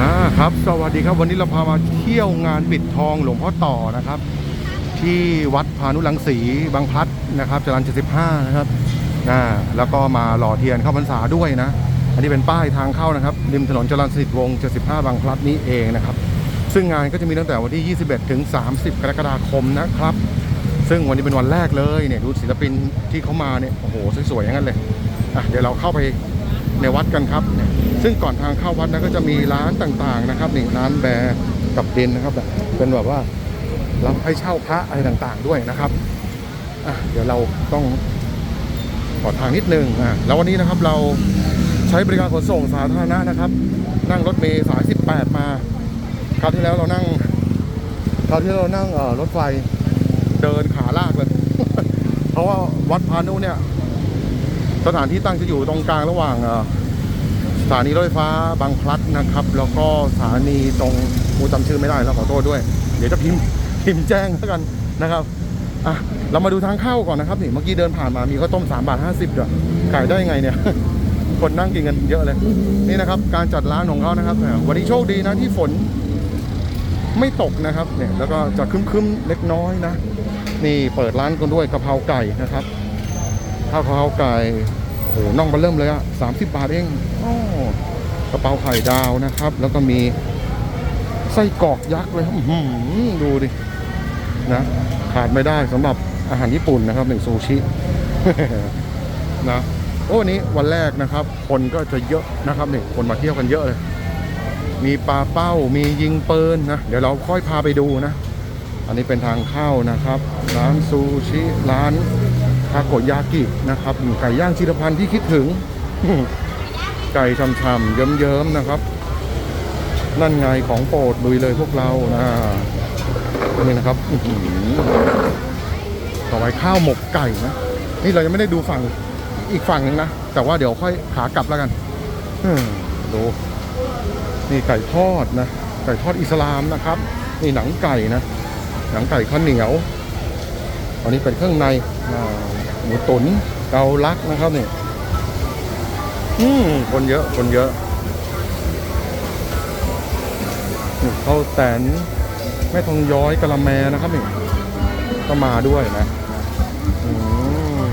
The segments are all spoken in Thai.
อ่าครับสวัสดีครับวันนี้เราพามาเที่ยวงานปิดทองหลวงพ่อต่อนะครับ ที่วัดพานุรังสีบางพลัดนะครับจรัญ75นะครับอ่าแล้วก็มาหล่อเทียนเข้าพรรษาด้วยนะ อันนี้เป็นป้ายทางเข้านะครับริมถนนจรัญสนิทวงศ์75บางพลัดนี้เองนะครับ ซึ่งงานก็จะมีตั้งแต่วันที่ 21 ถึง 30 กรกฎาคมนะครับ ซึ่งวันนี้เป็นวันแรกเลยเนี่ยดูศิลปินที่เขามาเนี่ยโอ้โหสวยๆอย่างนั้นเลยอะเดี๋ยวเราเข้าไป ในวัดกันครับ ซึ่งก่อนทางเข้าวัดนะก็จะมีร้านต่างๆนะครับนี่ร้านแบร์กับเดนนะครับ เป็นแบบว่ารับให้เช่าพระอะไรต่างๆด้วยนะครับเดี๋ยวเราต้องขอทางนิดนึงอะแล้ววันนี้นะครับเราใช้บริการขนส่งสาธารณะนะครับ นั่งรถเมล์สาย18 มาคราวที่แล้วเรานั่งคราวที่เรานั่งเอ่อรถไฟเดินขาลากเลย เพราะว่าวัดพานุเนี่ย สถานที่ตั้งจะอยู่ตรงกลางระหว่างเอ่อ สถานีรถไฟฟ้าบางพลัดนะครับ แล้วก็สถานีตรงกูจำชื่อไม่ได้แล้วขอโทษด้วย เดี๋ยวจะพิมพ์พิมพ์แจ้งแล้วกันนะครับอะเรามาดูทางเข้าก่อนนะครับนี่เมื่อกี้เดินผ่านมามีข้าวต้ม3บาท50ด้วยขายได้ยังไงเนี่ย คนนั่งกินกันเยอะเลย นี่นะครับ การจัดร้านของเขานะครับ วันนี้โชคดีนะที่ฝนไม่ตกนะครับเนี่ยแล้วก็จะคึ้มๆเล็กน้อยนะ นี่เปิดร้านกันด้วยกะเพราไก่นะครับข้าวกะเพราไก่ โอ้โหน่องมาเริ่มเลยอะสามสิบบาทเองอ้อกระเพราไข่ดาวนะครับ แล้วก็มีไส้กรอกยักษ์เลยครับดูดินะขาดไม่ได้สำหรับอาหารญี่ปุ่นนะครับหนึ่งซูชินะโอ้นนี้วันแรกนะครับ คนก็จะเยอะนะครับนี่คนมาเที่ยวกันเยอะเลย มีปลาเป้ามียิงปืนนะเดี๋ยวเราค่อยพาไปดูนะ อันนี้เป็นทางเข้านะครับ ร้านซูชิร้าน ทาโกยากินะครับมีไก่ย่างชิรพันธ์ที่คิดถึง ไก่ช่ำๆเยิ้มๆนะครับ นั่นไงของโปรดลุยเลยพวกเรานะนี่นะครับต่อไปข้าวหมกไก่นะนี่เรายังไม่ได้ดูฝั่งอีกฝั่งหนึ่งนะ แต่ว่าเดี๋ยวค่อยขากลับแล้วกันดูนี่ไก่ทอดนะ ไก่ทอดอิสลามนะครับ นี่หนังไก่นะ หนังไก่ข้าวเหนียว อันนี้เป็นเครื่องในอ่า หมูตุ๋นเกาลักนะครับนี่อืมคนเยอะคนเยอะนี่ข้าวแตนแม่ทองย้อยกะละแมนะครับนี่ก็มาด้วยนะอืม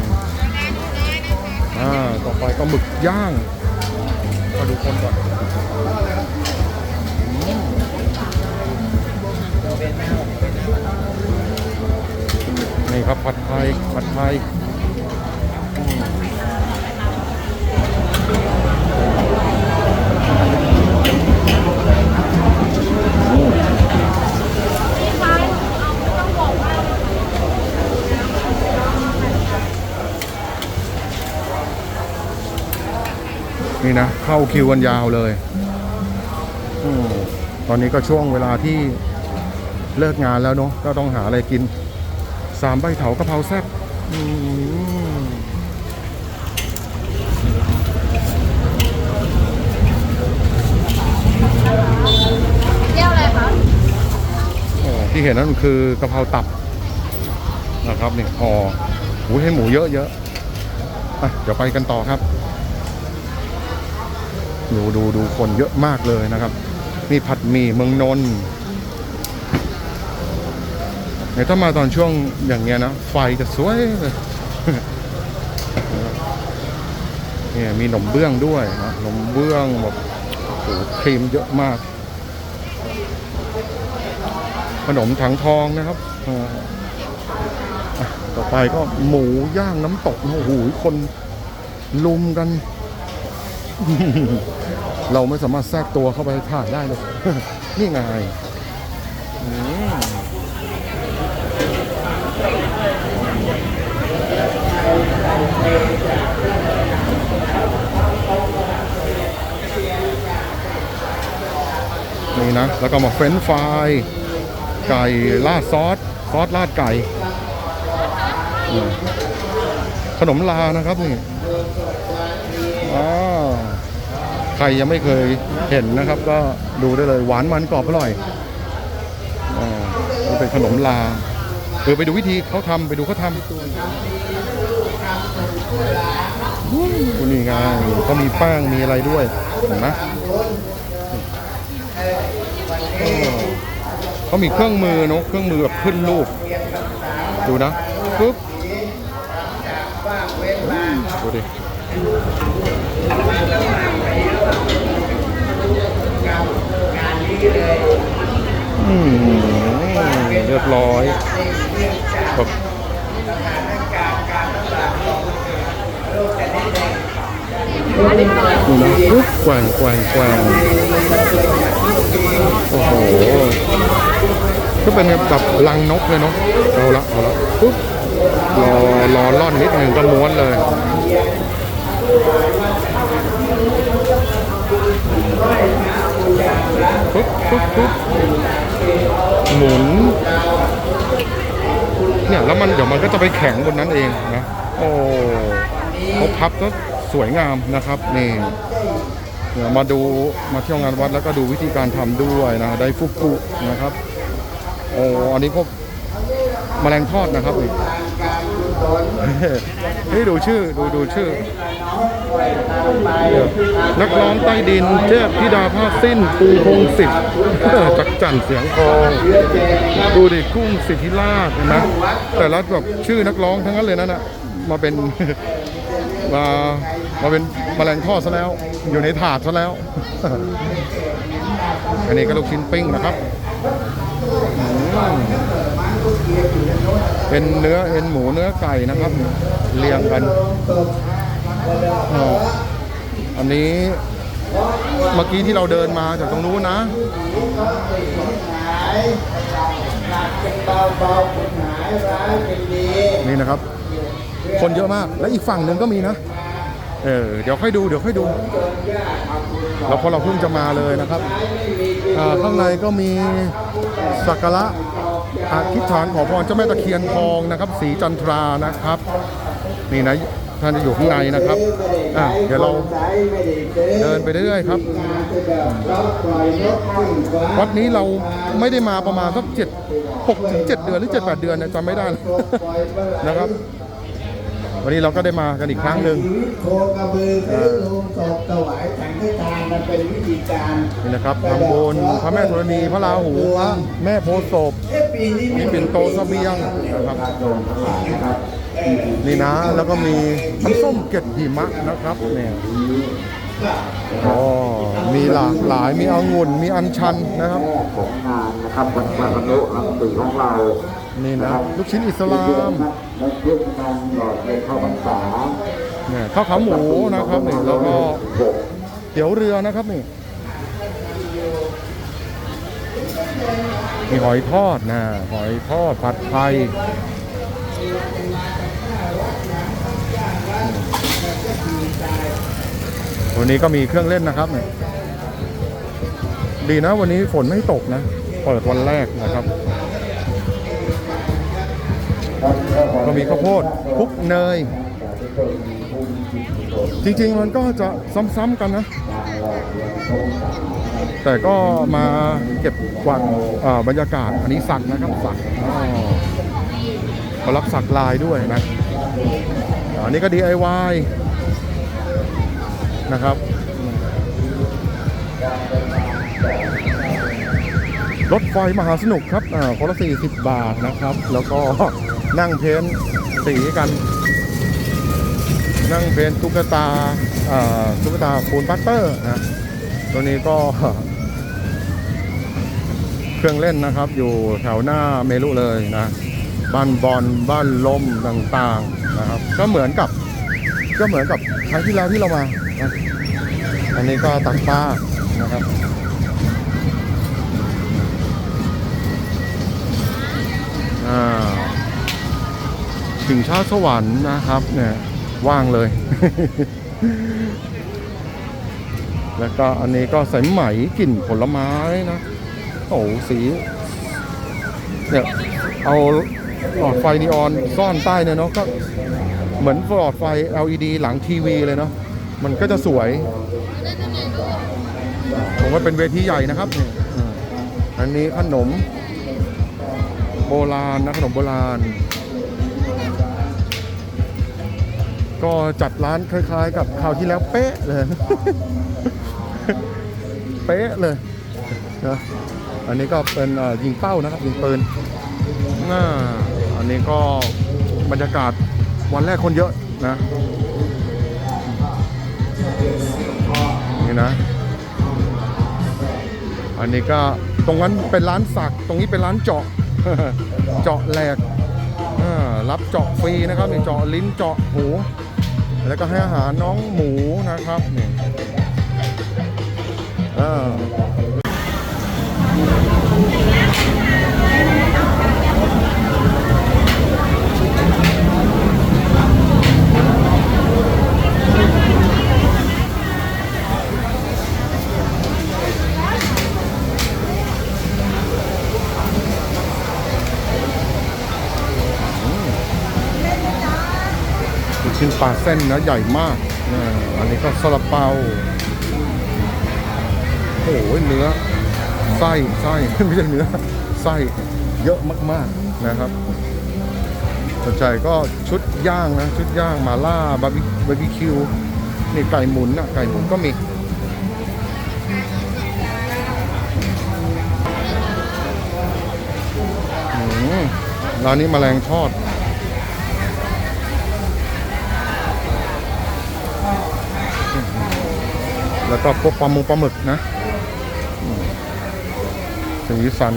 อ่าต่อไปก็หมึกย่างมาดูคนก่อนนี่ครับผัดไทยผัดไทย นี่นะ เข้าคิวกันยาวเลยอมตอนนี้ก็ช่วงเวลาที่เลิกงานแล้วเนาะก็ต้องหาอะไรกินสามใบเถากะเพราแซ่บอืมเรียกอะไรคะโอ้ที่เห็นนั่นคือกะเพราตับนะครับนี่ห่อหูให้หมูเยอะเยอะๆอะเดี๋ยวไปกันต่อครับ ดูดูดูคนเยอะมากเลยนะครับ มีผัดหมี่เมืองนนท์เนี่ยถ้ามาตอนช่วงอย่างเงี้ยนะ ไฟจะสวยเลยเนี่ยมีหนมเบื้องด้วยนะหนมเบื้องแบบโอ้ครีมเยอะมาก ขนมถังทองนะครับต่อไปก็หมูย่างน้ำตกโอ้โหคนลุมกัน เราไม่สามารถแทรกตัวเข้าไปถ่ายได้เลย นี่ไงนี่นะ แล้วก็มาเฟรนช์ฟรายไก่ราดซอส ซอสราดไก่ ขนมลานะครับนี่อ้า ใครยังไม่เคยเห็นนะครับ ก็ดูได้เลยหวานมันกรอบอร่อยอ่าเป็นขนมลาเออไปดูวิธีเขาทำไปดูเขาทำอู้นี่ไงเขามีแป้งมีอะไรด้วยเห็นไหมเขามีเครื่องมือเนอะเครื่องมือแบบขึ้นรูป ดูนะปุ๊บดูดิ อืมเรียบร้อยแบบดูนะปุ๊บแกว่งแกว่งแกว่งโอ้โหก็เป็นแบบลังนกเลยเนาะเอาละเอาละปุ๊บรอรอล่อนนิดหนึ่งก็ม้วนเลย ปุ๊บปุ๊บปุ๊บหมุน เนี่ยแล้วมันเดี๋ยวมันก็จะไปแข็งบนนั้นเองนะ โอ้เขาพับก็สวยงามนะครับนี่เดี๋ยวมาดูมาเที่ยวงานวัดแล้วก็ดูวิธีการทำด้วยนะไดฟุกุนะครับ โอ้อันนี้พวกแมลงทอดนะครับนี่นี่ดูชื่อดูดูชื่อ นักร้องใต้ดินเทพธิดาผ้าสิ้นปูพงศิษฐ์จักจั่นเสียงทองดูดิกุ้งสิทธิราชเห็นไหมแต่ละแบบชื่อนักร้องทั้งนั้นเลยนั่นนะมาเป็นมามาเป็นแมลงทอดซะแล้ว อยู่ในถาดซะแล้ว อันนี้ก็ลูกชิ้นปิ้งนะครับ เป็นเนื้อเอ็นหมูเนื้อไก่นะครับ เรียงกัน อันนี้เมื่อกี้ที่เราเดินมาจากตรงนู้นนะนี่นะครับ คนเยอะมากและอีกฝั่งหนึ่งก็มีนะ เออเดี๋ยวค่อยดูเดี๋ยวค่อยดู เราพราะเราเพิ่งจะมาเลยนะครับข้างในก็มีสักการะอธิษฐานขอพรเจ้าแม่ตะเคียนทองนะครับ สีจันทรานะครับ นี่นะ ท่านจะอยู่ข้างในนะครับอะเดี๋ยวเราเดินไปเรื่อยๆครับ วัดนี้เราไม่ได้มาประมาณสักเจ็ดหกถึงเจ็ดเดือนหรือเจ็ดแปดเดือนเนี่ยจำไม่ได้เลยนะครับวันนี้เราก็ได้มากันอีกครั้งหนึ่งชีวิตโคกระบือคือลงศพถวายสังฆทานมันเป็นวิธีการนี่นะครับทำบุญพระแม่ธรณีพระราหูพระแม่โพธิ์ศพเอ๊ะปีนี้มีปิ่นโตเสบียงนะครับ นี่นะแล้วก็มีน้ำส้มเกล็ดหิมะนะครับเนี่ยอ๋อมีหลากหลายมีองุ่นมีอัญชันนะครับของงานนะครับวันวันอนุรักษ์สื่อของเรานี่นะลูกชิ้นอิสลามและเพื่อนงานหลอดในเข้าพรรษาเนี่ยข้าวขาหมูนะครับนี่แล้วก็เตี๋ยวเรือนะครับนี่มีหอยทอดนะหอยทอดผัดไทย วันนี้ก็มีเครื่องเล่นนะครับเนี่ยดีนะวันนี้ฝนไม่ตกนะเปิดวันแรกนะครับ ก็มีข้าวโพดคุกเนย จริงๆมันก็จะซ้ำๆกันนะ แต่ก็มาเก็บกวางบรรยากาศอันนี้สักนะครับสักอ๋อเขารับสักลายด้วยนะ อันนี้ก็ DIY นะครับ รถไฟมหาสนุกครับอ่าคนละ 40 บาทนะครับ แล้วก็นั่งเพ้นสีกัน นั่งเพ้นตุ๊กตาอ่าตุ๊กตาปูนปัตเตอร์นะตัวนี้ก็เครื่องเล่นนะครับ อยู่แถวหน้าเมลุเลยนะ บ้านบอลบ้านลมต่างๆนะครับ ก็เหมือนกับก็เหมือนกับครั้งที่แล้วที่เรามา อันนี้ก็ตักปลานะครับถึงชาติสวรรค์นะครับ เนี่ยว่างเลย แล้วก็อันนี้ก็สายไหมกลิ่นผลไม้นะ โอ้สีเนี่ยเอา หลอดไฟนีออนซ่อนใต้เนี่ยเนาะก็เหมือนหลอดไฟ LED หลังทีวีเลยเนาะมันก็จะสวย ผมว่าเป็นเวทีใหญ่นะครับเนี่ยอันนี้ขนมโบราณนะขนมโบราณ ก็จัดร้านคล้าย ๆ กับคราวที่แล้วเป๊ะเลย เป๊ะเลยนะอันนี้ก็เป็นยิงเป้านะครับยิงปืน อ่าอันนี้ก็บรรยากาศวันแรกคนเยอะนะ นี่นะ อันนี้ก็ตรงนั้นเป็นร้านสัก ตรงนี้เป็นร้านเจาะ เจาะแหลกอ่ารับเจาะฟรีนะครับนี่เจาะลิ้นเจาะหู แล้วก็ให้อาหารน้องหมูนะครับนี่อ่า ปลาเส้นนะใหญ่มากอ่าอันนี้ก็ซาลาเปาโอ้โหเนื้อไส้ไส้ไม่ใช่เนื้อไส้เยอะมากๆนะครับสนใจก็ชุดย่างนะชุดย่างมาล่าบาร์บีบาร์บีคิวนี่ไก่หมุนนะไก่หมุนก็มีร้านนี้แมลงทอด แล้วก็พวกปลาหมึกปลาหมึกนะสีสัน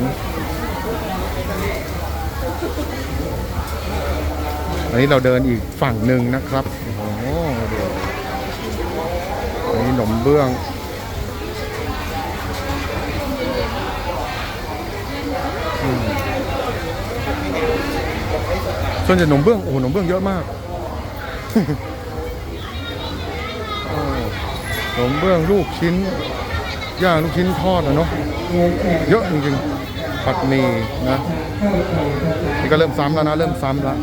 อันนี้เราเดินอีกฝั่งหนึ่งนะครับ โอ้โหเดี๋ยวอันนี้หนมเบื้องอส่วนใหญ่หนมเบื้อง โอ้โหหนมเบื้องเยอะมาก โอ้หน มเบื้องลูกชิ้นย่างลูกชิ้นทอดนะเนาะเยอะจริงๆผัดหมี่นะนี่ก็เริ่มซ้ำแล้วนะ เริ่มซ้ำแล้ว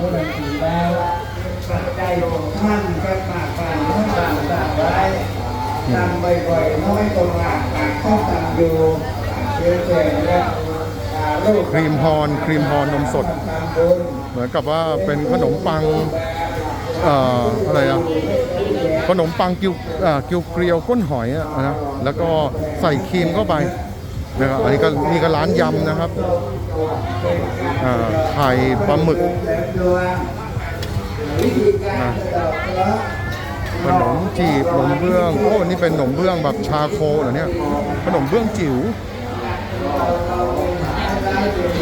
ใจของท่านก็มากกว่าท่านต่างไว้ทำบ่อยๆน้อยตรงหลักต่างต้องทำอยู่เชื่อเชื่อและลูกครีมฮอนครีมฮอนนมสด เหมือนกับว่าเป็นขนมปังเอ่ออะไรอะ ขนมปังกิวเอ่อกิวเกลียวก้นหอยนะแล้วก็ใส่ครีมเข้าไปนะครับอันนี้ก็นี่ก็ร้านยำนะครับไข่ปลาหมึกวิธีการสะขนมจีบขนมเบื้องโอ้นี่เป็นขนมเบื้องแบบชาโคเหรอเนี่ยขนมเบื้องจิ๋วอ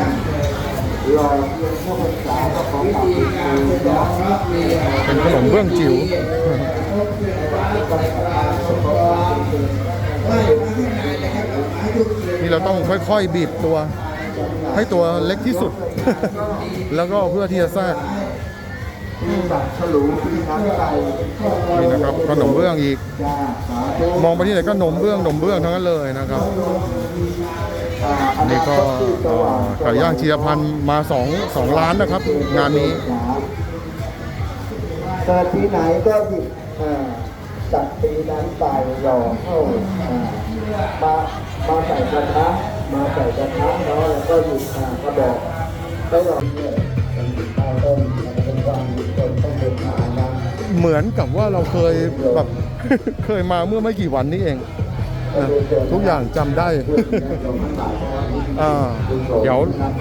ยากจะทำบุญรอเพียงเข้าพรรษาขอฝากคุณครูนะครับเป็นขนมเบื้องจิ๋วนี่เราต้องค่อยๆบีบตัว ให้ตัวเล็กที่สุด แล้วก็เพื่อที่จะแทรกบัตรฉลูที่น้ำใจนี่นะครับขนมเบื้องอีก มองไปที่ไหนก็ขนมเบื้องขนมเบื้องทั้งนั้นเลยนะครับ นนี้ก็เอ่อไก่ย่างชีรพันธ์มาสองสองร้านนะครับ งานนี้เกิดปีไหนก็หยิบอ่าจัดปีนั้นไปหล่อเข้าอ่ามามาใส่กระทะมาใส่กระทะเนาะแล้วก็หยิบอ่ากระบอกไปหล่อเนี่ยเป็นข้าวต้มแล้วก็เป็นความหยิบต้นต้องเป็นฐานนะเหมือนกับว่าเราเคยแบบเคยมาเมื่อไม่กี่วันนี้เองนะ ทุกอย่างจำได้ เดี๋ยว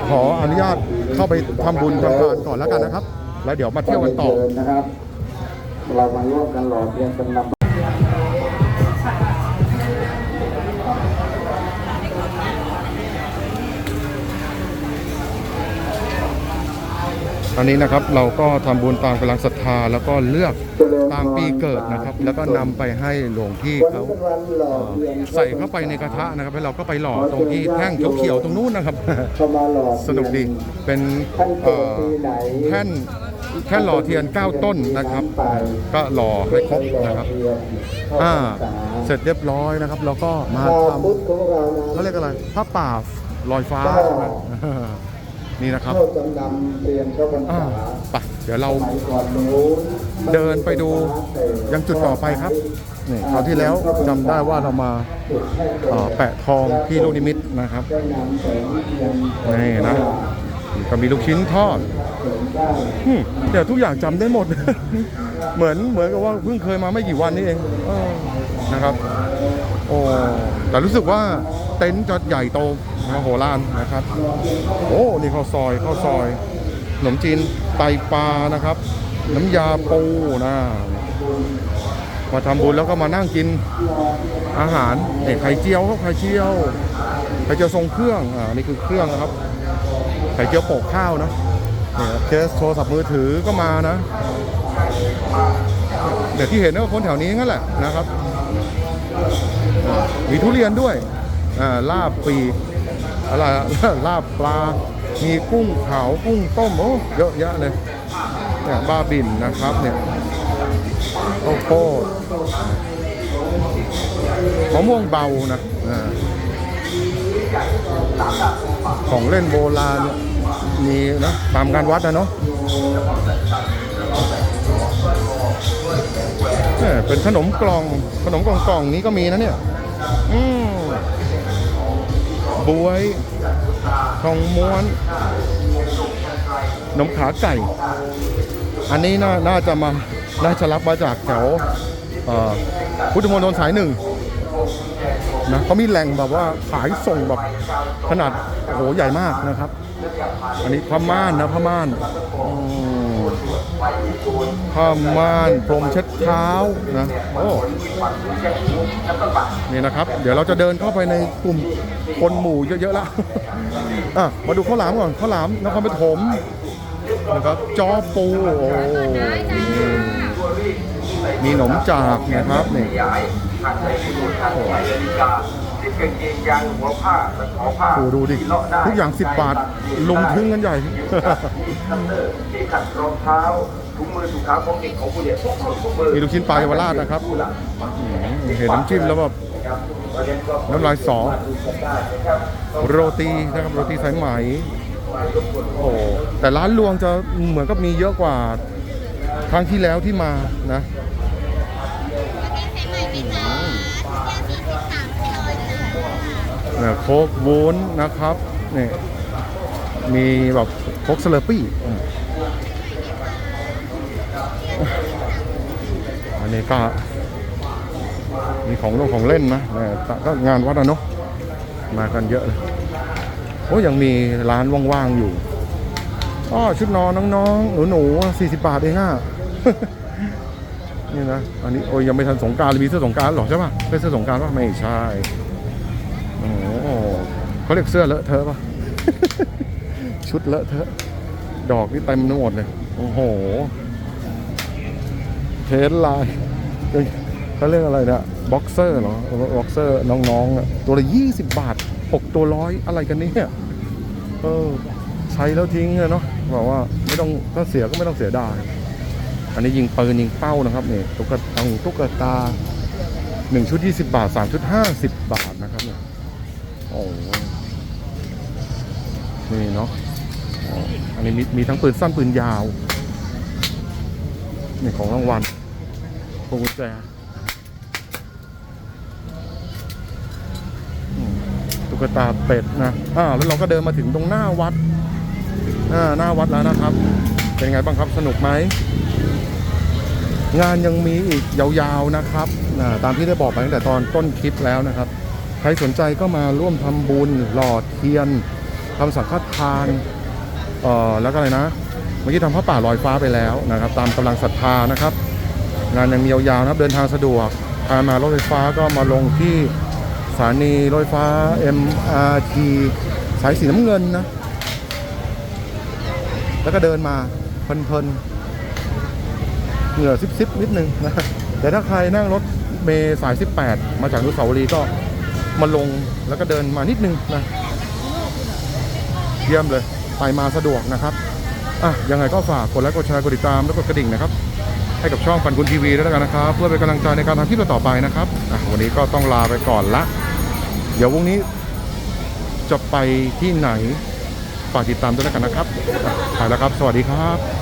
ขออนุญาตเข้าไปทำบุญทำทานก่อนแล้วกันนะครับ แล้วเดี๋ยวมาเที่ยวกันต่อนะครับเรามาร่วมกันหล่อเทียนกำ อันนี้นะครับเราก็ทำบุญตามกำลังศรัทธา แล้วก็เลือกตามปีเกิดนะครับ แล้วก็นำไปให้หลวงพี่เขาใส่เข้าไปในกระทะนะครับแล้วเราก็ไปหล่อตรงที่แท่งเขียวๆตรงนู้นนะครับ สนุกดีเป็นแท่นแท่นหล่อเทียน 9 ต้นนะครับ ก็หล่อให้ครบนะครับอ่าเสร็จเรียบร้อยนะครับ แล้วก็มาทำเขาเรียกอะไรผ้าป่าลอยฟ้าใช่ไหม นี่นะครับเข้าจำนำเตรียมเข้าพรรอ่าษาไปเดี๋ยวเราสมัยก่อนนู้นเดินไปดูยังจุดต่อไปครับนี่คราวที่แล้วจำได้ว่าเรามาเอ่อแปะทองที่ลูกนิมิตนะครับได้นำแสงเทียนนี่นะก็มีลูกชิ้นทอดอืมเดี๋ยวทุกอย่างจำได้หมด เหมือนเหมือนกับว่าเพิ่งเคยมาไม่กี่วันนี้เองเออนะครับ โอ้แต่รู้สึกว่า เต็นท์จะใหญ่โตมโหฬารนะครับ โอ้นี่ข้าวซอยข้าวซอยขนมจีนไตปลานะครับ น้ำยาปูนะมาทำบุญแล้วก็มานั่งกินอาหารเอกไข่เจียวครับไข่เจียวไข่เจียวทรงเครื่องอ่านี่คือเครื่องนะครับไข่เจียวโปกข้าวนะเนี่ยเคสโทรศัพท์มือถือก็มานะเดี๋ยวที่เห็นก็คนแถวนี้งั้นแหละนะครับอ่ามีทุเรียนด้วย ลาบปีอะไรลาบปลา มีกุ้งเผากุ้งต้มโอ้เยอะแยะเลยเนี่ยบ้าบินนะครับเนี่ยข้าวโพดมะม่วงเบานะอของเล่นโบราณมีนะตามงานวัดนะเนาะเนี่เป็นขนมกล่องขนมกล่องกล่องนี้ก็มีนะเนี่ย อืม บวยทองม้วนนมขาไก่ อันนี้น่านาจะมาน่าจะรับมาจากแถวพุทธมณฑลสายหนึ่งนะเขามีแหล่งแบบว่าขายส่งแบบขนาดโอ้โหใหญ่มากนะครับ อันนี้ผ้าม่านนะผ้าม่านผ้าม่านพรมเช็ดเท้านะโอ้นี่นะครับ เดี๋ยวเราจะเดินเข้าไปในกลุ่ม คนหมู่เยอะๆแล้วอะมาดูข้าวหลามก่อนข้าวหลามนครปฐมนะครับจอปูโอ้มีขนมจากนะครับนี่ทางในที่ดูทางไปนาฬิกาที่กางเกงยางหัวผ้าตะขอผ้าโอ้ดูดิทุกอย่าง 10 บาท ลงทึ้งกันใหญ่ตเตอร์ที่ขัดรองเท้าถุงมือถุงเท้าของเด็กของผู้เรียทุกคนทุกมือมีลูกชิ้นปลาเยาวราชนะครับ เห็นน้ำจิ้มแล้วแบบ น้ำลายสอโรตีนะครับโรตีสายไหมโอ้แต่ร้านรวงจะเหมือนกับมีเยอะกว่าครั้งที่แล้วที่มานะเนี่ยโคกวูนนะครับนี่มีแบบโคกสเลอร์ปี้อืมอันนี้ก็ มีของลงของเล่นนะก็งานวัดอะเนาะมากันเยอะเลยโอ้ยังมีร้านว่างๆอยู่อ้อชุดนอนน้องๆหนูๆสี่สิบบาทเองอะนี่นะ อันนี้โอ้ยยังไม่ทันสงการมีเสื้อสงการหรอใช่ป่ะเป็นเสื้อสงการป่ะไม่ใช่โอ้เขาเรียกเสื้อเลอะเทอะปะชุดเลอะเทอะ ดอกนี่เต็มไปหมดเลย โอ้โห เทสไลน์ เขาเรียกอะไรนะบ็อกเซอร์เหรอบ็อกเซอร์น้องๆ ตัวละยี่สิบบาทหกตัวร้อยอะไรกันเนี่ยเออใช้แล้วทิ้งเลยเนาะบอกว่าไม่ต้องถ้าเสียก็ไม่ต้องเสียดายอันนี้ยิงปืนยิงเป้านะครับเนี่ยตุ๊กตาตุ๊กตาหนึ่งชุดยี่สิบาทสามชุดห้าสิบบาทนะครับเนี่ยโอ้โหนี่เนาะอันนี้มีมีทั้งปืนสั้นปืนยาวนี่ของรางวัลพวงกุญแจอืม ตุ๊กตาเป็ดนะอ่าแล้วเราก็เดินมาถึงตรงหน้าวัดอ่าหน้าวัดแล้วนะครับ เป็นไงบ้างครับสนุกไหมงานยังมีอีกยาวๆนะครับอ่าตามที่ได้บอกไปตั้งแต่ตอนต้นคลิปแล้วนะครับ ใครสนใจก็มาร่วมทำบุญหล่อเทียนทำสังฆทานเอ่อแล้วก็อะไรนะ เมื่อกี้ทำพระป่าลอยฟ้าไปแล้วนะครับ ตามกำลังศรัทธานะครับ งานยังมียาวๆนะครับเดินทางสะดวกใครมารถไฟฟ้าก็มาลงที่ ถานีรถไฟฟ้า MRT สายสีน้ำเงินนะ แล้วก็เดินมาเพลินๆ เหงื่อซิบๆ นิดนึงนะ แต่ถ้าใครนั่งรถเมย์สาย 18 มาจากนุสาวรีก็มาลงแล้วก็เดินมานิดนึงนะ เยี่ยมเลย ไปมาสะดวกนะครับ อะ ยังไงก็ฝากกดไลค์กดแชร์กดติดตามแล้วกดกระดิ่งนะครับให้กับช่องปันคุณทีวีด้วยแล้วกันนะครับ เพื่อเป็นกำลังใจในการทำคลิปต่อไปนะครับอะวันนี้ก็ต้องลาไปก่อนละ เดี๋ยวพรุ่งนี้จะไปที่ไหนฝากติดตามด้วยแล้วกันนะครับอะไปแล้วครับ สวัสดีครับ